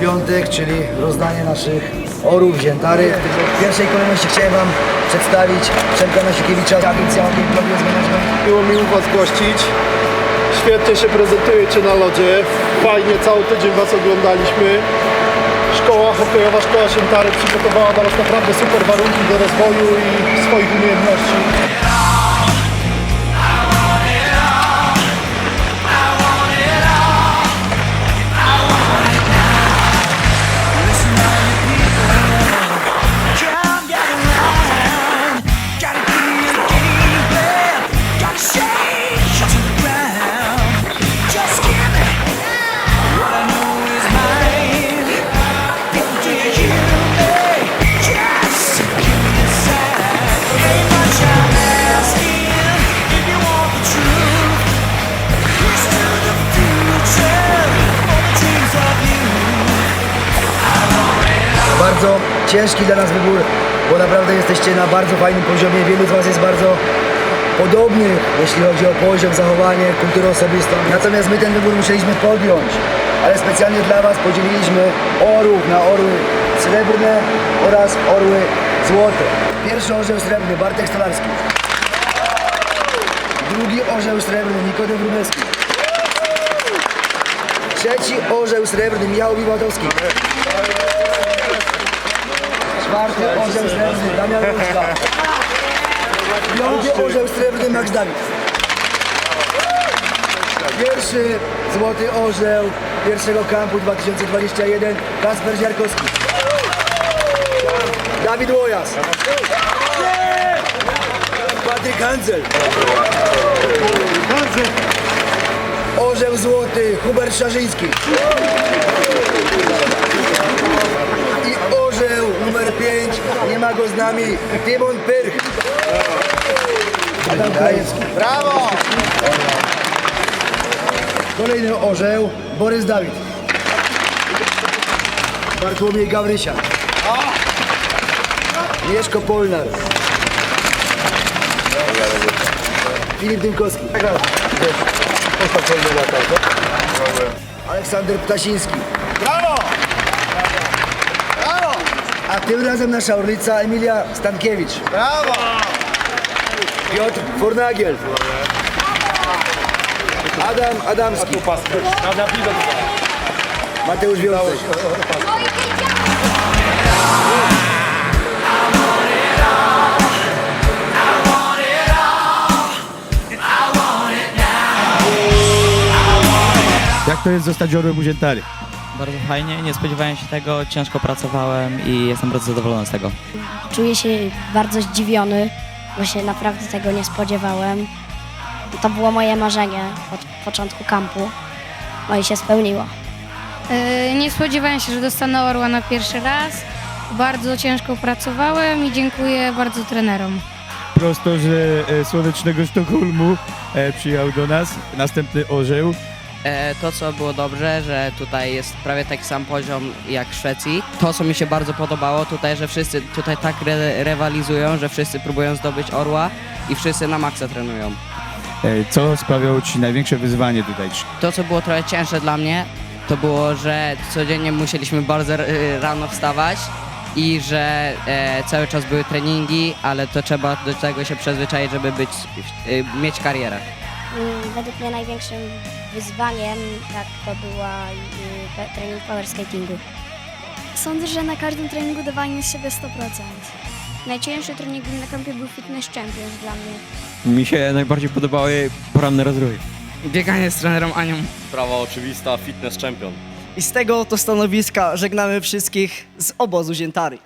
piątek, czyli rozdanie naszych orów, ziętary. W pierwszej kolejności chciałem Wam przedstawić Przemka Nasikiewicza, Management. Miło mi u Was gościć. Świetnie się prezentujecie na lodzie. Fajnie cały tydzień Was oglądaliśmy. Szkoła hokejowa, szkoła Siętary przygotowała dla Was naprawdę super warunki do rozwoju i swoich umiejętności. Bardzo ciężki dla nas wybór, bo naprawdę jesteście na bardzo fajnym poziomie. Wielu z Was jest bardzo podobnych, jeśli chodzi o poziom, zachowanie, kulturę osobistą. Natomiast my ten wybór musieliśmy podjąć, ale specjalnie dla Was podzieliliśmy orłów na orły srebrne oraz orły złote. Pierwszy orzeł srebrny Bartek Stolarski. Drugi orzeł srebrny Nikodem Wróblewski. Trzeci orzeł srebrny Michał Wiwatowski. Czwarty orzeł srebrny Damian Ruszka. Piąty orzeł srebrny Max Dawid. Pierwszy złoty orzeł pierwszego kampu 2021 Kasper Ziarkowski. Dawid Łojas. Patryk Hansel. Orzeł złoty Hubert Szarzyński. I orzeł numer 5, nie ma go z nami, Tymon Pyrch. Adam Krajewski. Brawo! Kolejny orzeł, Borys Dawid. Bartłomiej Gawrysia. Mieszko Polnar. Filip Dymkowski. Aleksander Ptasiński. A tym razem nasza orlica Emilia Stankiewicz. Brawo! Piotr Fornagiel. Adam Adamski. Mateusz Wiącek. Jak to jest zostać orłem uziętary? Bardzo fajnie, nie spodziewałem się tego, ciężko pracowałem i jestem bardzo zadowolony z tego. Czuję się bardzo zdziwiony, bo się naprawdę tego nie spodziewałem. To było moje marzenie od początku kampu, no i się spełniło. E, Nie spodziewałem się, że dostanę orła na pierwszy raz. Bardzo ciężko pracowałem i dziękuję bardzo trenerom. Prosto z e, słonecznego Sztokholmu e, przyjechał do nas następny orzeł. E, To, co było dobrze, że tutaj jest prawie taki sam poziom jak w Szwecji. To, co mi się bardzo podobało tutaj, że wszyscy tutaj tak re rywalizują, że wszyscy próbują zdobyć orła i wszyscy na maksa trenują. E, Co sprawiało Ci największe wyzwanie tutaj? To, co było trochę cięższe dla mnie, to było, że codziennie musieliśmy bardzo rano wstawać i że e, cały czas były treningi, ale to trzeba do tego się przyzwyczaić, żeby być, mieć karierę. Mm, Według mnie największym wyzwaniem tak to była y, trening power skatingu. Sądzę, że na każdym treningu dawanie z siebie 100%. Najcięższy trening na kampie był Fitness Champions dla mnie. Mi się najbardziej podobały poranne rozruchy. Bieganie z trenerem Anią. Sprawa oczywista, fitness champion. I z tego to stanowiska żegnamy wszystkich z obozu Ziętary.